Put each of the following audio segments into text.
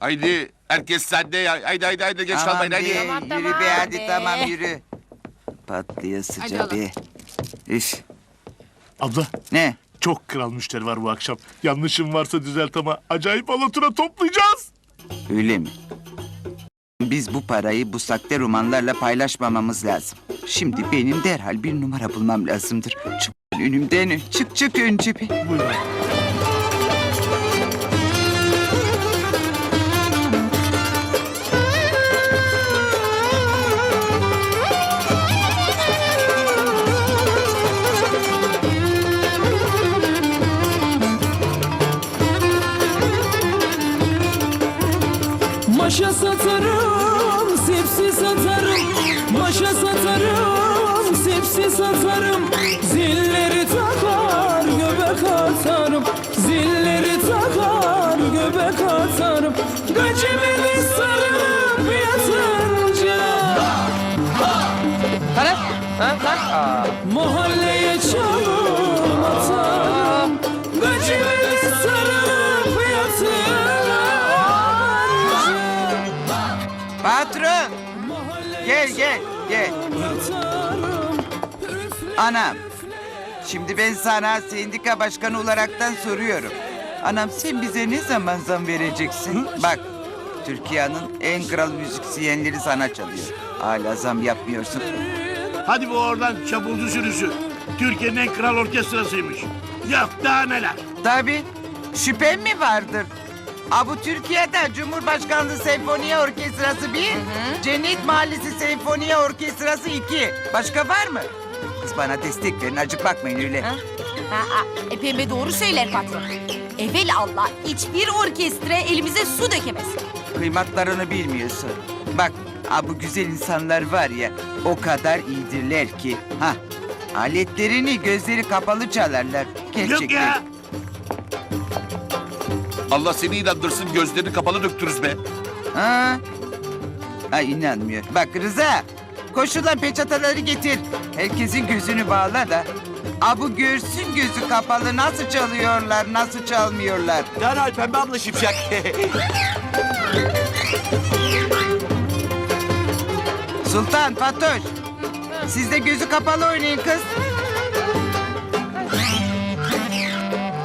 Haydi herkes sende ya. Haydi haydi haydi geç kalmayın be, haydi. Tamam, yürü tamam be hadi be. tamam yürü. Patlıyor Hadi sıca oğlum. be. Üf, Abla ne? çok kral müşteri var bu akşam. Yanlışım varsa düzelt ama acayip alatura toplayacağız. Öyle mi? Biz bu parayı bu sakte romanlarla paylaşmamamız lazım. Şimdi benim derhal bir numara bulmam lazımdır. Çık önümden çık çık önce bir. Buyurun. Satarım Zilleri takar, göbek atarım. Zilleri takar, göbek atarım. Göcemini sarıp yatınca Mahalleye çalım atarım. Göcemini sarıp yatınca Patron. Gel gel gel. Anam. Şimdi ben sana sendika başkanı olaraktan soruyorum. Anam sen bize ne zaman zam vereceksin? Bak Türkiye'nin en kral müzisyenleri sana çalıyor. Hala zam yapmıyorsun. Hadi bu oradan çapulcu sürüsü. Türkiye'nin en kral orkestrasıymış. Yok daha neler. Tabii. Şüphem mi vardır? Ha bu Türkiye'de Cumhurbaşkanlığı Senfoniye Orkestrası bir, Cennet Mahallesi Senfoniye Orkestrası iki. Başka var mı? Kız bana destek verin, acık bakmayın öyle. Ha, ha, e, pembe doğru söyler patron. Evel Allah hiçbir orkestra elimize su dökemez. Kıymatlarını bilmiyorsun. Bak, ha bu güzel insanlar var ya, o kadar iyidirler ki. Ha, aletlerini gözleri kapalı çalarlar. Gerçekten. Yok ya. Allah seni inandırsın gözlerini kapalı döktürüz be. Ha? Ha inanmıyor. Bak Rıza, koşulan peçataları getir. Herkesin gözünü bağla da. Abu görsün gözü kapalı nasıl çalıyorlar, nasıl çalmıyorlar. Derhal pembe abla şipşak. Sultan, Fatoş. Siz de gözü kapalı oynayın kız.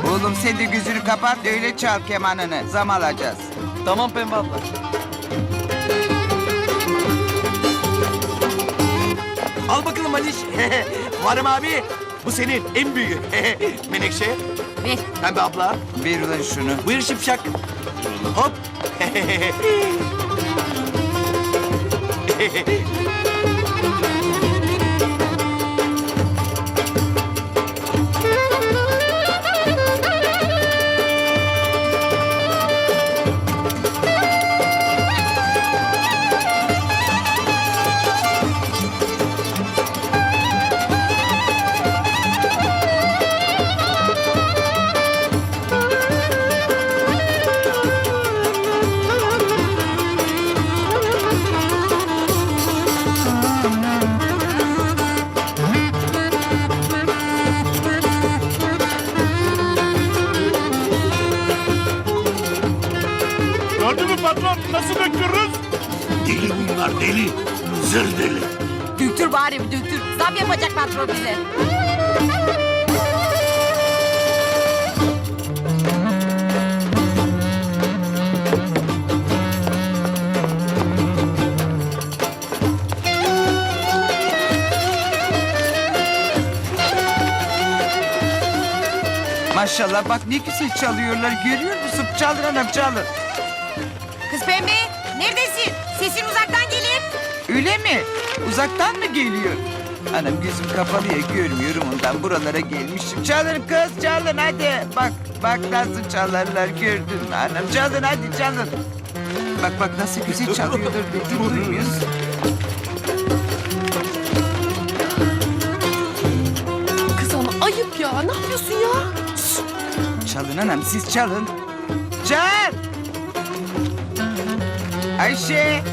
Oğlum sen de gözünü kapat öyle çal kemanını. Zam alacağız. tamam pembe abla. Al bakalım Aliş. Varım abi. Bu senin en büyüğü. Menekşe. Ver. Pembe abla. Ver ulan şunu. Buyur şipşak. Hop. bunlar deli. Zır deli. Döktür bari bir döktür. Zam yapacak patron bize. Maşallah bak ne güzel çalıyorlar görüyor musun? Çalın anam çalın. Kız pembe neredesin? Sesin uzaktan. Öyle mi? Uzaktan mı geliyor? Anam gözüm kapalı ya görmüyorum ondan buralara gelmişim. Çalın kız çalın hadi. Bak bak nasıl çalarlar gördün mü anam? Çalın hadi çalın. Bak bak nasıl güzel çalıyorlar dediğim duymuyorsun. Kız ama ayıp ya, ne yapıyorsun ya? Çalın anam siz çalın. Çal. Ayşe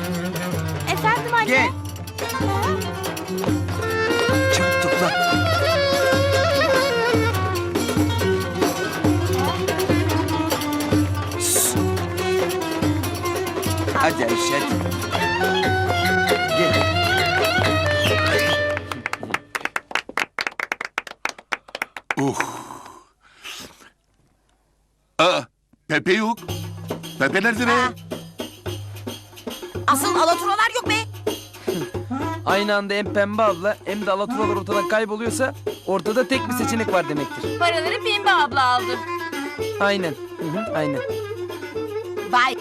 anne. gel. Çabuk topla. Hadi Ayşe hadi. Gel. Aa, Pepe yok. Pepe nerede be? Asıl be. Aynı anda hem pembe abla hem de alaturalar ortadan kayboluyorsa ortada tek bir seçenek var demektir. Paraları Pembe abla aldı. Aynen. Hı hı, aynen. Vay.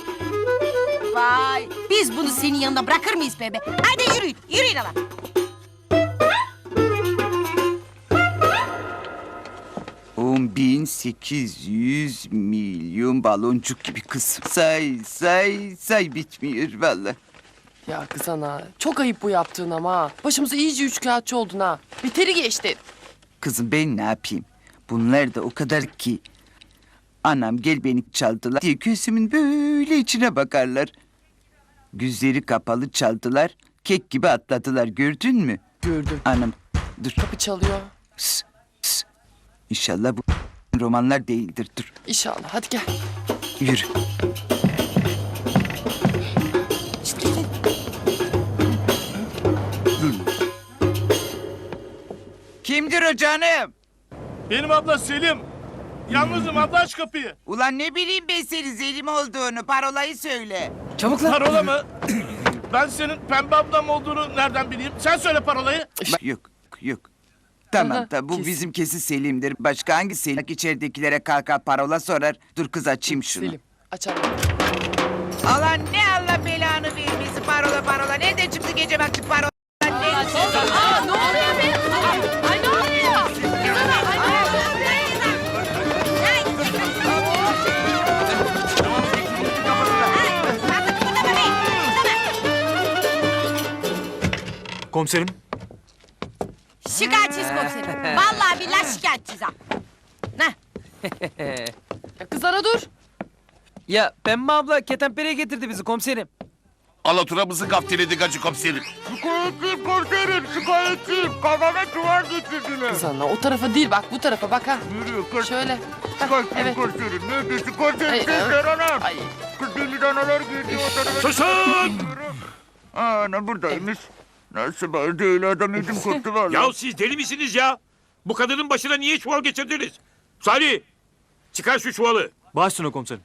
Vay. Biz bunu senin yanında bırakır mıyız Pembe? Hadi yürüyün. Yürüyün ama. On bin sekiz yüz milyon baloncuk gibi kız. Say say say bitmiyor vallahi. Ya kız ana çok ayıp bu yaptığın ama ha. Başımıza iyice üçkağıtçı oldun ha. Biteri geçti. Kızım ben ne yapayım? Bunlar da o kadar ki. Anam gel beni çaldılar diye gözümün böyle içine bakarlar. Gözleri kapalı çaldılar. Kek gibi atladılar gördün mü? Gördüm. Anam dur. Kapı çalıyor. Sus, sus. İnşallah bu romanlar değildir. Dur İnşallah hadi gel. yürü. Kimdir o canım? Benim abla Selim. Yalnızım abla aç kapıyı. Ulan ne bileyim ben senin Zelim olduğunu. Parolayı söyle. Çabuk lan. Parola mı? ben senin pembe ablam olduğunu nereden bileyim? Sen söyle parolayı. Bak, yok yok. Tamam Aha, tamam bu kesin. bizim kesin Selim'dir. Başka hangi Selim? içeridekilere kalkar parola sorar. Dur kız açayım şunu. Selim açalım. Allah ne Allah belanı vermesin parola parola. Nereden çıktı gece vakti parola? Aa ne oluyor Komiserim. Şikayetçiyiz komiserim. Vallahi billahi şikayetçiyiz ha. Ne? Ya kız ana dur. Ya pembe abla ketenpereye getirdi bizi komiserim. Alaturamızı gaftiledi gacı komiserim. Şikayetçiyim komiserim şikayetçiyim. Kafama duvar getirdiler. Kız ana o tarafa değil bak bu tarafa bak ha. Yürü Şöyle. Hah, evet. komiserim. Neredesin komiserim? Ay, Sesler anam. Ay. Kız deli danalar girdi o tarafa. Susun! Ana buradaymış. Nasıl ben değil adam yedim koptu valla. Ya siz deli misiniz ya? Bu kadının başına niye çuval geçirdiniz? Salih! Çıkar şu çuvalı. Baş üstüne komiserim.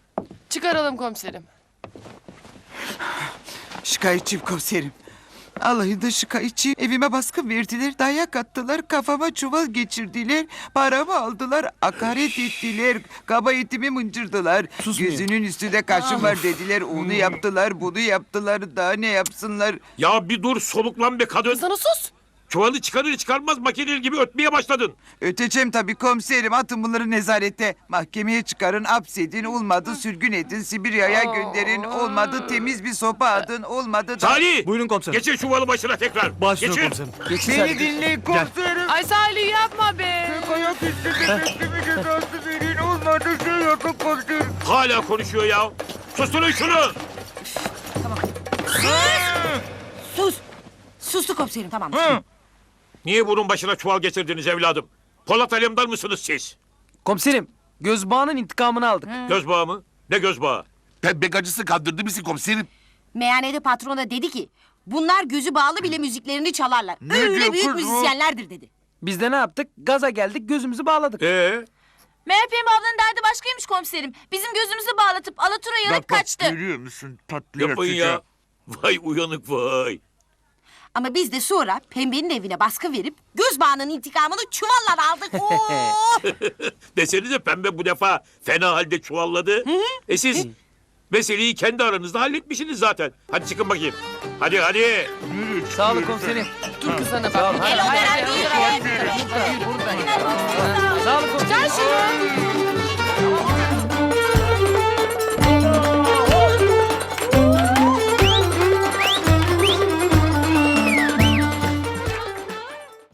Çıkaralım komiserim. Şikayetçiyim komiserim. Allah'ın da şikayetçiyim. Evime baskın verdiler, dayak attılar, kafama çuval geçirdiler, paramı aldılar, hakaret ettiler, kaba etimi mıncırdılar. Gözünün üstünde kaşım var dediler, onu yaptılar, bunu yaptılar, daha ne yapsınlar? Ya bir dur soluklan be kadın. Kız ana sus. Çuvalı çıkarır çıkarmaz makineli gibi ötmeye başladın. Öteceğim tabii komiserim, atın bunları nezarete. Mahkemeye çıkarın, hapsedin, olmadı sürgün edin, Sibirya'ya gönderin, olmadı temiz bir sopa adın, olmadı da... Salih! Buyurun komiserim. Geçin çuvalı başına tekrar. Baş üstüne Geçin. komiserim. Geçin Beni dinleyin komiserim. Ay Salih yapma be. Ayak üstünde bekleme cezası verin, olmadı şey yapın komiserim. Hala konuşuyor ya. Susturun şunu. Sus. Sustu komiserim tamam. Niye bunun başına çuval getirdiniz evladım? Polat Alemdar mısınız siz? Komiserim göz bağının intikamını aldık. Göz bağı mı? Ne göz bağı? Pembe gacısı kandırdı bizi komiserim. Meyhanede patron da dedi ki bunlar gözü bağlı bile müziklerini çalarlar. Öyle diyor büyük kız bu? müzisyenlerdir dedi. Biz de ne yaptık? Gaza geldik gözümüzü bağladık. Ee? Meğer Pembe ablanın derdi başkaymış komiserim. Bizim gözümüzü bağlatıp Alatura'yı alıp kaçtı. Görüyor musun tatlı Yapmayın ya. Vay uyanık vay. Ama biz de sonra pembenin evine baskı verip göz bağının intikamını çuvalla aldık. Oo! Desenize pembe bu defa fena halde çuvalladı. E siz meseleyi kendi aranızda halletmişsiniz zaten. Hadi çıkın bakayım. Hadi hadi. Sağ olun komiserim. Dur kız ana Sağ ol. bak. El o veren değil. Sağ olun komiserim. Gel şunu.